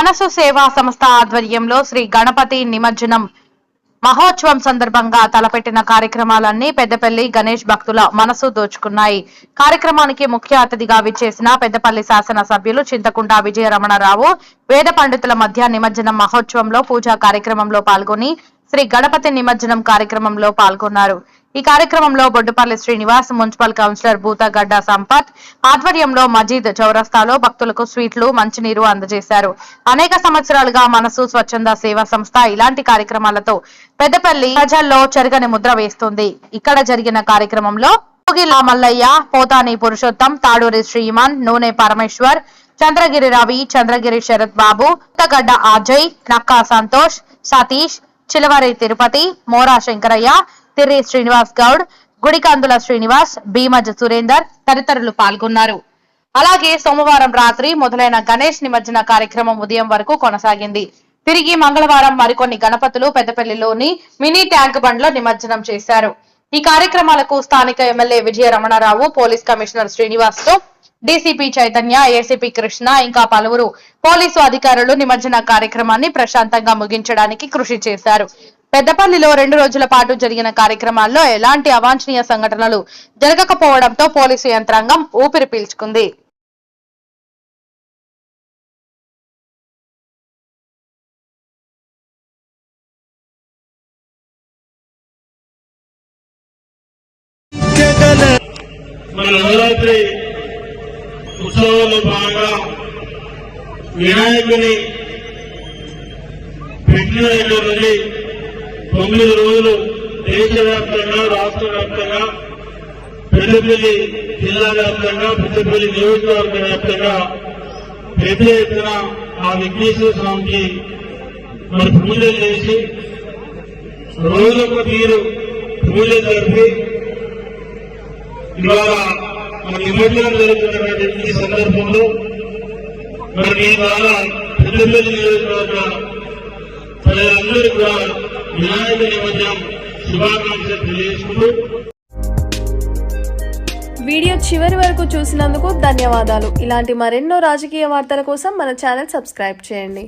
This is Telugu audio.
మనసు సేవా సంస్థ ఆధ్వర్యంలో శ్రీ గణపతి నిమజ్జనం. మహోత్సవం సందర్భంగా తలపెట్టిన కార్యక్రమాలన్నీ పెద్దపల్లి గణేష్ భక్తుల మనసు దోచుకున్నాయి. కార్యక్రమానికి ముఖ్య అతిథిగా విచ్చేసిన పెద్దపల్లి శాసన సభ్యులు చింతకుంట విజయ రమణరావు వేద పండితుల మధ్య నిమజ్జనం మహోత్సవంలో పూజా కార్యక్రమంలో పాల్గొని శ్రీ గణపతి నిమజ్జనం కార్యక్రమంలో పాల్గొన్నారు. ఈ కార్యక్రమంలో బొడ్డుపల్లి శ్రీనివాస్ మున్సిపల్ కౌన్సిలర్ భూతగడ్డ సంపత్ ఆధ్వర్యంలో మజీద్ చౌరస్తాలో భక్తులకు స్వీట్లు మంచినీరు అందజేశారు. అనేక సంవత్సరాలుగా మనసు స్వచ్ఛంద సేవా సంస్థ ఇలాంటి కార్యక్రమాలతో పెద్దపల్లి ప్రజల్లో చెరగని ముద్ర వేస్తుంది. ఇక్కడ జరిగిన కార్యక్రమంలో యోగిలా మల్లయ్య పోతాని పురుషోత్తం తాడూరి శ్రీమాన్ నూనె పరమేశ్వర్ చంద్రగిరి రవి చంద్రగిరి శరత్ బాబు కొత్తగడ్డ అజయ్ నక్కా సంతోష్ సతీష్ చిలవరి తిరుపతి మోరా శంకరయ్య తిర్రి శ్రీనివాస్ గౌడ్ గుడికందుల శ్రీనివాస్ భీమజ సురేందర్ తదితరులు పాల్గొన్నారు. అలాగే సోమవారం రాత్రి మొదలైన గణేష్ నిమజ్జన కార్యక్రమం ఉదయం వరకు కొనసాగింది. తిరిగి మంగళవారం మరికొన్ని గణపతులు పెద్దపల్లిలోని మినీ ట్యాంక్ బండ్లో నిమజ్జనం చేశారు. ఈ కార్యక్రమాలకు స్థానిక MLA Vijaya Ramanarao police commissioner శ్రీనివాస్తో DCP Chaitanya ACP Krishna ఇంకా పలువురు పోలీసు అధికారులు నిమజ్జన కార్యక్రమాన్ని ప్రశాంతంగా ముగించడానికి కృషి చేశారు. పెద్దపల్లిలో రెండు రోజుల పాటు జరిగిన కార్యక్రమాల్లో ఎలాంటి అవాంఛనీయ సంఘటనలు జరగకపోవడంతో పోలీసు యంత్రాంగం ఊపిరి పీల్చుకుంది. మన నవరాత్రి ఉత్సవాల్లో భాగంగా వినాయకుని పెట్టిన దగ్గర నుండి తొమ్మిది రోజులు దేశవ్యాప్తంగా రాష్ట్ర వ్యాప్తంగా పెద్దపల్లి జిల్లా వ్యాప్తంగా పెద్దపల్లి నియోజకవర్గ వ్యాప్తంగా పెద్ద ఎత్తున ఆ విఘ్నేశ్వర స్వామికి మరి పూజలు చేసి రోజొక తీరు పూజలు జరిపి ఇవాళ మన నిమజ్జనం జరుగుతున్నటువంటి ఈ సందర్భంలో మరి మీ ద్వారా పెద్దపల్లి నియోజకవర్గ ప్రజలందరూ కూడా వినాయక నిమజ్జనం శుభాకాంక్షలు తెలియజేసుకుంటూ వీడియో చివరి వరకు చూసినందుకు ధన్యవాదాలు. ఇలాంటి మరెన్నో రాజకీయ వార్తల కోసం మన ఛానల్ సబ్స్క్రైబ్ చేయండి.